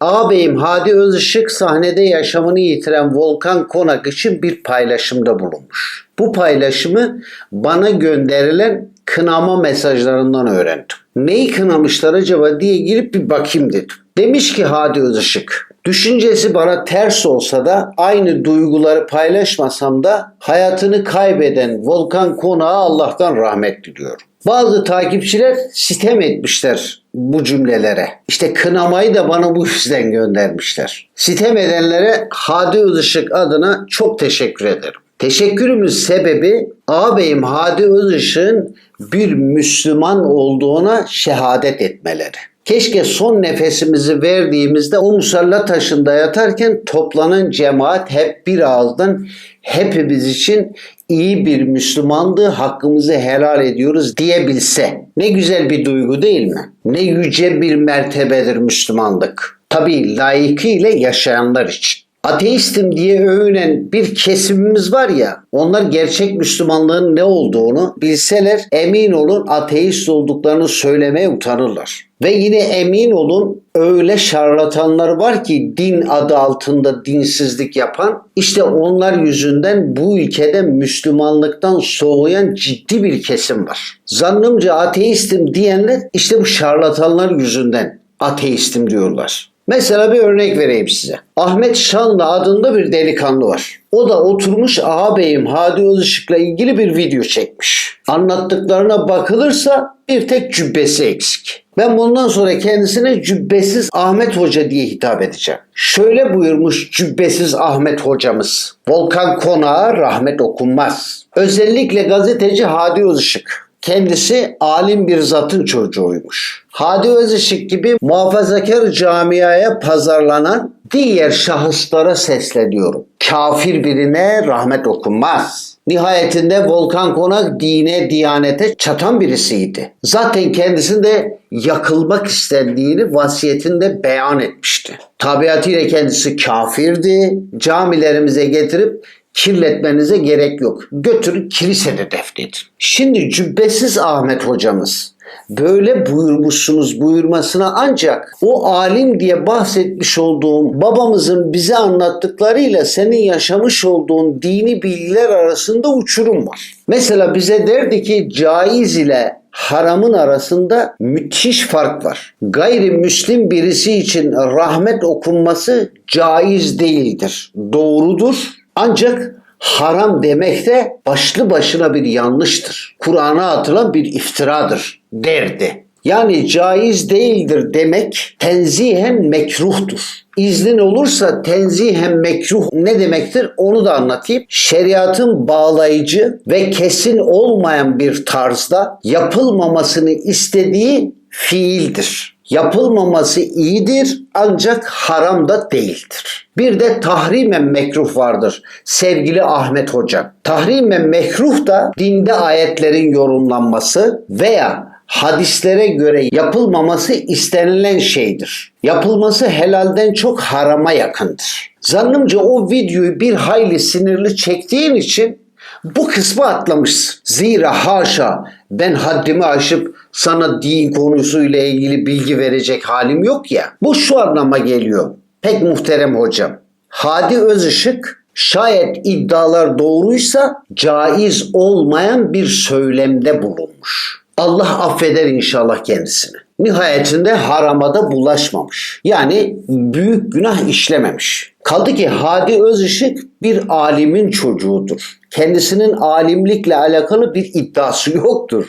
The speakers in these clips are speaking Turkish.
Ağabeyim Hadi Özışık sahnede yaşamını yitiren Volkan Konak için bir paylaşımda bulunmuş. Bu paylaşımı bana gönderilen kınama mesajlarından öğrendim. Neyi kınamışlar acaba diye girip bir bakayım dedim. Demiş ki Hadi Özışık, düşüncesi bana ters olsa da aynı duyguları paylaşmasam da hayatını kaybeden Volkan Konak'a Allah'tan rahmet diliyorum. Bazı takipçiler sitem etmişler bu cümlelere. İşte kınamayı da bana bu yüzden göndermişler. Sitem edenlere Hadi Özışık adına çok teşekkür ederim. Teşekkürümüz sebebi ağabeyim Hadi Özışık'ın bir Müslüman olduğuna şehadet etmeleri. Keşke son nefesimizi verdiğimizde o musalla taşında yatarken toplanan cemaat hep bir ağızdan hepimiz için iyi bir Müslümandı, hakkımızı helal ediyoruz diyebilse. Ne güzel bir duygu değil mi? Ne yüce bir mertebedir Müslümanlık. Tabii layıkıyla yaşayanlar için. Ateistim diye övünen bir kesimimiz var ya onlar gerçek Müslümanlığın ne olduğunu bilseler emin olun ateist olduklarını söylemeye utanırlar. Ve yine emin olun öyle şarlatanlar var ki din adı altında dinsizlik yapan işte onlar yüzünden bu ülkede Müslümanlıktan soğuyan ciddi bir kesim var. Zannımca ateistim diyenler işte bu şarlatanlar yüzünden ateistim diyorlar. Mesela bir örnek vereyim size. Ahmet Şanlı adında bir delikanlı var. O da oturmuş ağabeyim Hadi Özışık'la ilgili bir video çekmiş. Anlattıklarına bakılırsa bir tek cübbesi eksik. Ben bundan sonra kendisine cübbesiz Ahmet Hoca diye hitap edeceğim. Şöyle buyurmuş cübbesiz Ahmet hocamız. Volkan Konağa rahmet okunmaz. Özellikle gazeteci Hadi Özışık. Kendisi alim bir zatın çocuğuymuş. Hadi Özışık gibi muhafazakar camiaya pazarlanan diğer şahıslara sesleniyorum. Kafir birine rahmet okunmaz. Nihayetinde Volkan Konak dine, diyanete çatan birisiydi. Zaten kendisi de yakılmak istendiğini vasiyetinde beyan etmişti. Tabiatıyla kendisi kafirdi. Camilerimize getirip kirletmenize gerek yok. Götürün kilisede defnedin. Şimdi cübbesiz Ahmet hocamız böyle buyurmuşsunuz buyurmasına ancak o alim diye bahsetmiş olduğum babamızın bize anlattıklarıyla senin yaşamış olduğun dini bilgiler arasında uçurum var. Mesela bize derdi ki caiz ile haramın arasında müthiş fark var. Gayrimüslim birisi için rahmet okunması caiz değildir. Doğrudur ancak haram demek de başlı başına bir yanlıştır. Kur'an'a atılan bir iftiradır derdi. Yani caiz değildir demek tenzihen mekruhtur. İznin olursa tenzihen mekruh ne demektir onu da anlatayım. Şeriatın bağlayıcı ve kesin olmayan bir tarzda yapılmamasını istediği fiildir. Yapılmaması iyidir ancak haram da değildir. Bir de tahrimen mekruh vardır sevgili Ahmet Hoca. Tahrimen mekruh da dinde ayetlerin yorumlanması veya hadislere göre yapılmaması istenilen şeydir. Yapılması helalden çok harama yakındır. Zannımca o videoyu bir hayli sinirli çektiğin için bu kısmı atlamışsın. Zira haşa ben haddimi aşıp sana din konusuyla ilgili bilgi verecek halim yok ya. Bu şu anlama geliyor. Pek muhterem hocam. Hadi Özışık şayet iddialar doğruysa caiz olmayan bir söylemde bulunmuş. Allah affeder inşallah kendisini. Nihayetinde harama da bulaşmamış. Yani büyük günah işlememiş. Kaldı ki Hadi Özışık bir alimin çocuğudur. Kendisinin alimlikle alakalı bir iddiası yoktur.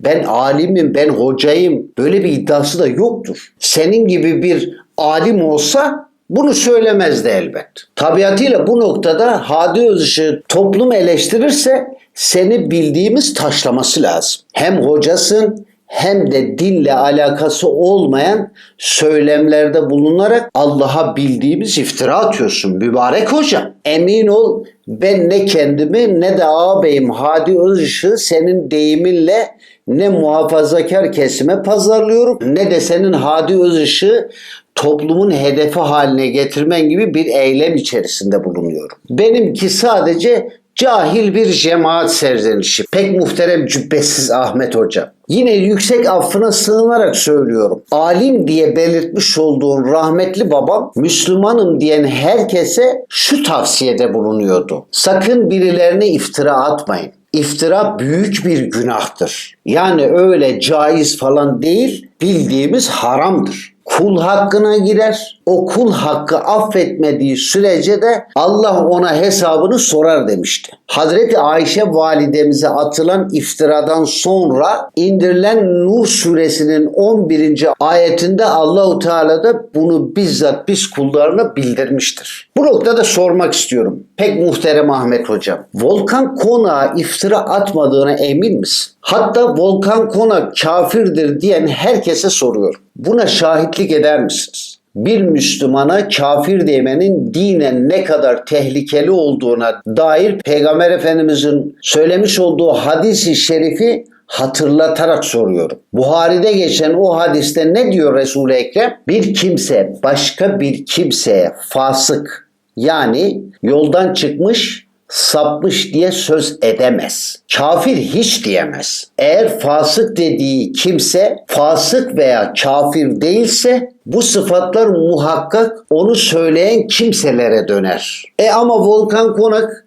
Ben alimim, ben hocayım. Böyle bir iddiası da yoktur. Senin gibi bir alim olsa bunu söylemezdi elbet. Tabiatıyla bu noktada Hadi Özışık'ı toplum eleştirirse seni bildiğimiz taşlaması lazım. Hem hocasın hem de dinle alakası olmayan söylemlerde bulunarak Allah'a bildiğimiz iftira atıyorsun mübarek hocam. Emin ol ben ne kendimi ne de ağabeyim Hadi Özışık'ı senin deyiminle ne muhafazakar kesime pazarlıyorum ne de senin Hadi Özışık'ı toplumun hedefi haline getirmen gibi bir eylem içerisinde bulunuyorum. Benimki sadece Cahil bir cemaat serzenişi. Pek muhterem cübbesiz Ahmet Hoca. Yine yüksek affına sığınarak söylüyorum. Alim diye belirtmiş olduğun rahmetli babam Müslümanım diyen herkese şu tavsiyede bulunuyordu. Sakın birilerine iftira atmayın. İftira büyük bir günahtır. Yani öyle caiz falan değil, bildiğimiz haramdır kul hakkına girer. O kul hakkı affetmediği sürece de Allah ona hesabını sorar demişti. Hazreti Ayşe validemize atılan iftiradan sonra indirilen Nur suresinin 11. ayetinde Allahu Teala da bunu bizzat biz kullarına bildirmiştir. Bu noktada sormak istiyorum. Pek muhterem Ahmet hocam. Volkan Konak'a iftira atmadığına emin misin? Hatta Volkan Konak kafirdir diyen herkese soruyorum. Buna şahitlik eder misiniz? Bir Müslümana kafir demenin dinen ne kadar tehlikeli olduğuna dair Peygamber Efendimizin söylemiş olduğu hadisi şerifi hatırlatarak soruyorum. Buhari'de geçen o hadiste ne diyor Resul-i Ekrem? Bir kimse başka bir kimseye fasık yani yoldan çıkmış sapmış diye söz edemez. Kafir hiç diyemez. Eğer fasık dediği kimse fasık veya kafir değilse bu sıfatlar muhakkak onu söyleyen kimselere döner. E ama Volkan Konak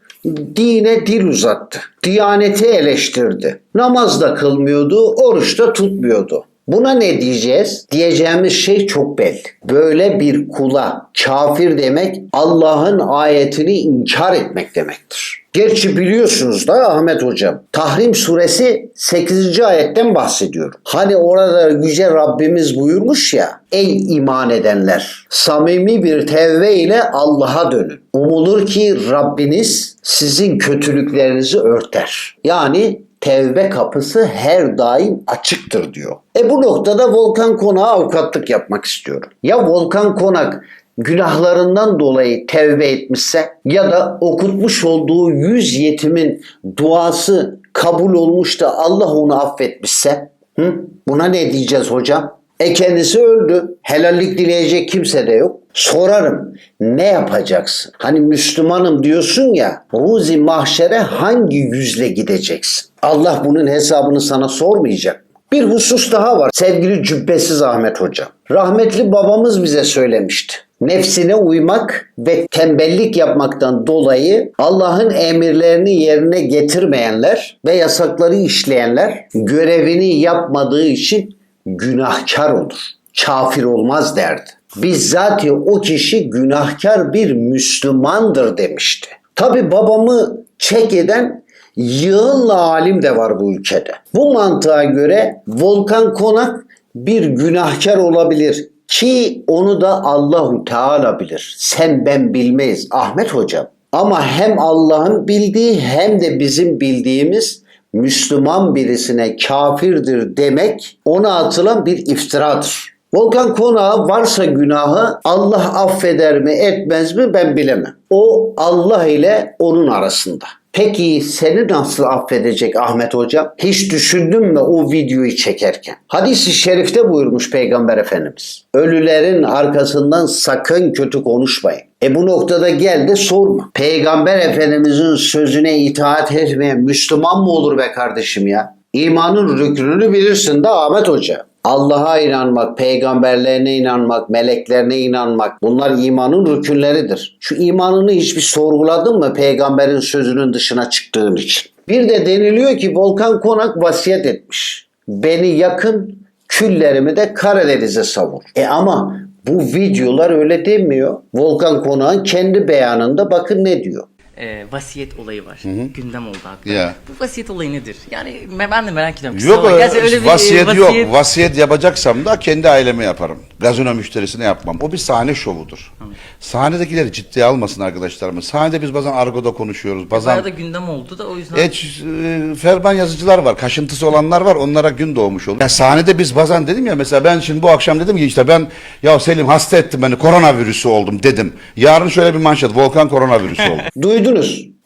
dine dil uzattı. Diyaneti eleştirdi. Namaz da kılmıyordu, oruç da tutmuyordu. Buna ne diyeceğiz? Diyeceğimiz şey çok belli. Böyle bir kula kafir demek Allah'ın ayetini inkar etmek demektir. Gerçi biliyorsunuz da Ahmet Hocam. Tahrim suresi 8. ayetten bahsediyor. Hani orada yüce Rabbimiz buyurmuş ya. Ey iman edenler! Samimi bir tevbe ile Allah'a dönün. Umulur ki Rabbiniz sizin kötülüklerinizi örter. Yani tevbe kapısı her daim açıktır diyor. E bu noktada Volkan Konak'a avukatlık yapmak istiyorum. Ya Volkan Konak günahlarından dolayı tevbe etmişse ya da okutmuş olduğu yüz yetimin duası kabul olmuş da Allah onu affetmişse hı? buna ne diyeceğiz hocam? E kendisi öldü. Helallik dileyecek kimse de yok. Sorarım ne yapacaksın? Hani Müslümanım diyorsun ya ruzi mahşere hangi yüzle gideceksin? Allah bunun hesabını sana sormayacak? Bir husus daha var sevgili cübbesiz Ahmet Hoca. Rahmetli babamız bize söylemişti. Nefsine uymak ve tembellik yapmaktan dolayı Allah'ın emirlerini yerine getirmeyenler ve yasakları işleyenler görevini yapmadığı için günahkar olur. Kafir olmaz derdi. Bizzat o kişi günahkar bir Müslümandır demişti. Tabi babamı çek eden yığınla alim de var bu ülkede. Bu mantığa göre Volkan Konak bir günahkar olabilir ki onu da Allahu Teala bilir. Sen ben bilmeyiz Ahmet hocam. Ama hem Allah'ın bildiği hem de bizim bildiğimiz Müslüman birisine kafirdir demek ona atılan bir iftiradır. Volkan Konağı varsa günahı Allah affeder mi etmez mi ben bilemem. O Allah ile onun arasında. Peki seni nasıl affedecek Ahmet Hocam? Hiç düşündün mü o videoyu çekerken? Hadis-i şerifte buyurmuş Peygamber Efendimiz. Ölülerin arkasından sakın kötü konuşmayın. E bu noktada gel de sorma. Peygamber Efendimizin sözüne itaat etmeyen Müslüman mı olur be kardeşim ya? İmanın rükününü bilirsin de Ahmet Hoca. Allah'a inanmak, peygamberlerine inanmak, meleklerine inanmak bunlar imanın rükünleridir. Şu imanını hiçbir sorguladın mı peygamberin sözünün dışına çıktığın için? Bir de deniliyor ki Volkan Konak vasiyet etmiş. Beni yakın, küllerimi de Karadeniz'e savur. E ama bu videolar öyle demiyor. Volkan Konak'ın kendi beyanında bakın ne diyor. E, vasiyet olayı var. Gündem oldu hatta. Ya. Bu vasiyet olayı nedir? Yani me- ben de merak ediyorum. Yok bakma. Gerçi öyle öyle bir, vasiyet, e, yok. Vasiyet yapacaksam da kendi aileme yaparım. Gazino müşterisine yapmam. O bir sahne şovudur. Sahnedekileri ciddiye almasın arkadaşlarımız. Sahnede biz bazen argoda konuşuyoruz. Bazen Bayağı da gündem oldu da o yüzden. e, ç- e, ferman yazıcılar var, kaşıntısı olanlar var. Onlara gün doğmuş olur. Ya sahnede biz bazen dedim ya mesela ben şimdi bu akşam dedim ki işte ben ya Selim hasta ettim beni koronavirüsü oldum dedim. Yarın şöyle bir manşet Volkan koronavirüsü oldu. Duydunuz.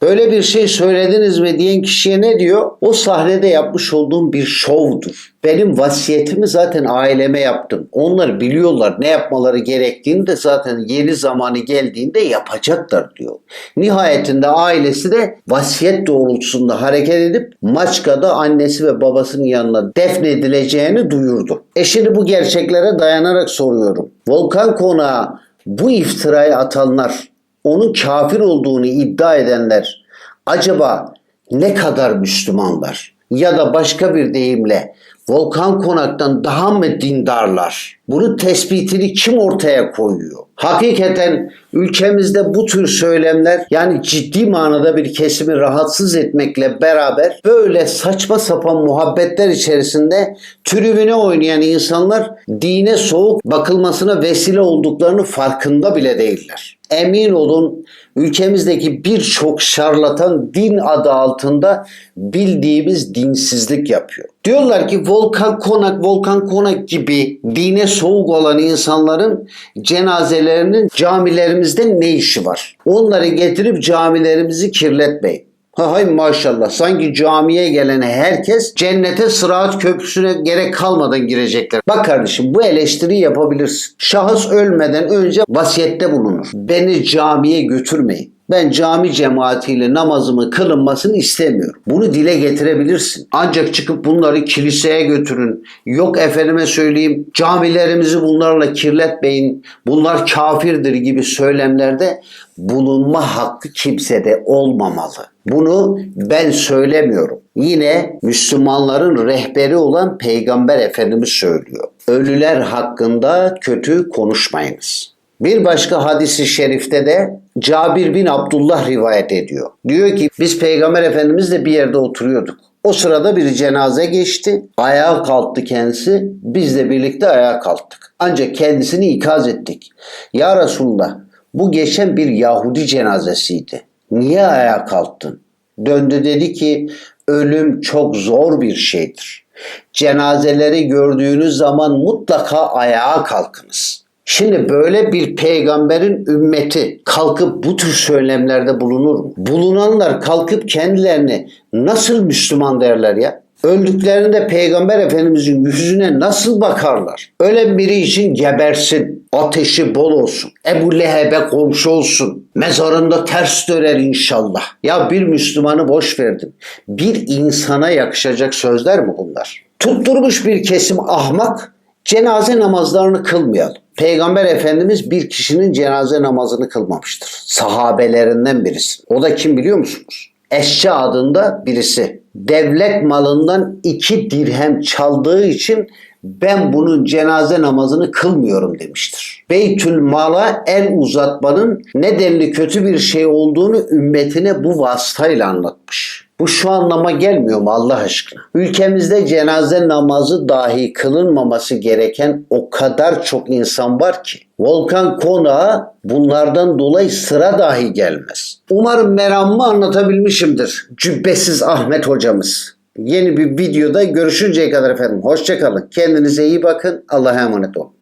Böyle bir şey söylediniz mi diyen kişiye ne diyor? O sahnede yapmış olduğum bir şovdur. Benim vasiyetimi zaten aileme yaptım. Onlar biliyorlar ne yapmaları gerektiğini de zaten yeni zamanı geldiğinde yapacaklar diyor. Nihayetinde ailesi de vasiyet doğrultusunda hareket edip Maçka'da annesi ve babasının yanına defnedileceğini duyurdu. E şimdi bu gerçeklere dayanarak soruyorum. Volkan Konağı bu iftirayı atanlar, onun kafir olduğunu iddia edenler acaba ne kadar Müslümanlar? Ya da başka bir deyimle Volkan Konak'tan daha mı dindarlar? Bunun tespitini kim ortaya koyuyor? Hakikaten ülkemizde bu tür söylemler yani ciddi manada bir kesimi rahatsız etmekle beraber böyle saçma sapan muhabbetler içerisinde tribüne oynayan insanlar dine soğuk bakılmasına vesile olduklarını farkında bile değiller. Emin olun ülkemizdeki birçok şarlatan din adı altında bildiğimiz dinsizlik yapıyor. Diyorlar ki Volkan Konak, Volkan Konak gibi dine soğuk olan insanların cenazelerinin camilerimizde ne işi var? Onları getirip camilerimizi kirletmeyin. Ha hay maşallah sanki camiye gelen herkes cennete sıraat köprüsüne gerek kalmadan girecekler. Bak kardeşim bu eleştiriyi yapabilirsin. Şahıs ölmeden önce vasiyette bulunur. Beni camiye götürmeyin. Ben cami cemaatiyle namazımı kılınmasını istemiyorum. Bunu dile getirebilirsin. Ancak çıkıp bunları kiliseye götürün. Yok efendime söyleyeyim camilerimizi bunlarla kirletmeyin. Bunlar kafirdir gibi söylemlerde bulunma hakkı kimsede olmamalı. Bunu ben söylemiyorum. Yine Müslümanların rehberi olan Peygamber Efendimiz söylüyor. Ölüler hakkında kötü konuşmayınız. Bir başka hadisi şerifte de Cabir bin Abdullah rivayet ediyor. Diyor ki biz Peygamber Efendimizle bir yerde oturuyorduk. O sırada bir cenaze geçti. Ayağa kalktı kendisi. Biz de birlikte ayağa kalktık. Ancak kendisini ikaz ettik. Ya Resulullah bu geçen bir Yahudi cenazesiydi. Niye ayağa kalktın? Döndü dedi ki ölüm çok zor bir şeydir. Cenazeleri gördüğünüz zaman mutlaka ayağa kalkınız. Şimdi böyle bir peygamberin ümmeti kalkıp bu tür söylemlerde bulunur mu? Bulunanlar kalkıp kendilerini nasıl Müslüman derler ya? Öldüklerinde Peygamber Efendimizin yüzüne nasıl bakarlar? Ölen biri için gebersin, ateşi bol olsun, Ebu Leheb'e komşu olsun, mezarında ters döner inşallah. Ya bir Müslümanı boş verdim. Bir insana yakışacak sözler mi bunlar? Tutturmuş bir kesim ahmak, cenaze namazlarını kılmayalım. Peygamber Efendimiz bir kişinin cenaze namazını kılmamıştır. Sahabelerinden birisi. O da kim biliyor musunuz? Eşçi adında birisi. Devlet malından iki dirhem çaldığı için ben bunun cenaze namazını kılmıyorum demiştir. Beytül mala el uzatmanın nedenli kötü bir şey olduğunu ümmetine bu vasıtayla anlatmış. Bu şu anlama gelmiyor mu Allah aşkına? Ülkemizde cenaze namazı dahi kılınmaması gereken o kadar çok insan var ki. Volkan Konağı bunlardan dolayı sıra dahi gelmez. Umarım meramımı anlatabilmişimdir. Cübbesiz Ahmet hocamız. Yeni bir videoda görüşünceye kadar efendim. Hoşçakalın. Kendinize iyi bakın. Allah'a emanet olun.